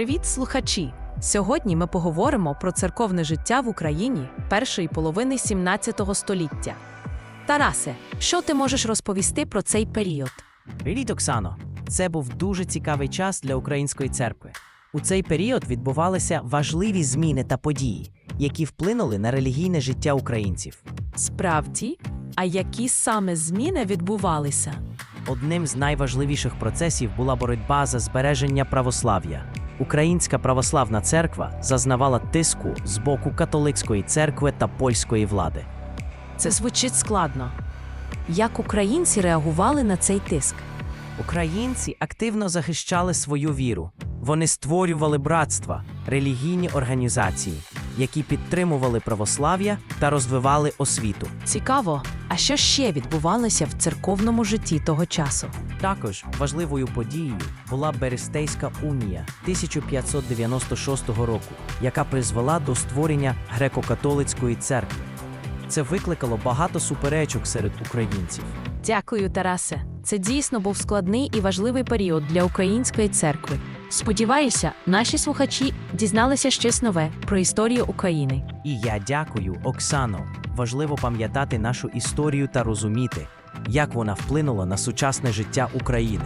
Привіт, слухачі! Сьогодні ми поговоримо про церковне життя в Україні першої половини 17 століття. Тарасе, що ти можеш розповісти про цей період? Привіт, Оксано! Це був дуже цікавий час для української церкви. У цей період відбувалися важливі зміни та події, які вплинули на релігійне життя українців. Справді, а які саме зміни відбувалися? Одним з найважливіших процесів була боротьба за збереження православ'я. Українська православна церква зазнавала тиску з боку католицької церкви та польської влади. Це звучить складно. Як українці реагували на цей тиск? Українці активно захищали свою віру. Вони створювали братства, релігійні організації, які підтримували православ'я та розвивали освіту. Цікаво, а що ще відбувалося в церковному житті того часу? Також важливою подією була Берестейська унія 1596 року, яка призвела до створення греко-католицької церкви. Це викликало багато суперечок серед українців. Дякую, Тарасе. Це дійсно був складний і важливий період для української церкви. Сподіваюся, наші слухачі дізналися щось нове про історію України. І я дякую, Оксано. Важливо пам'ятати нашу історію та розуміти, як вона вплинула на сучасне життя України.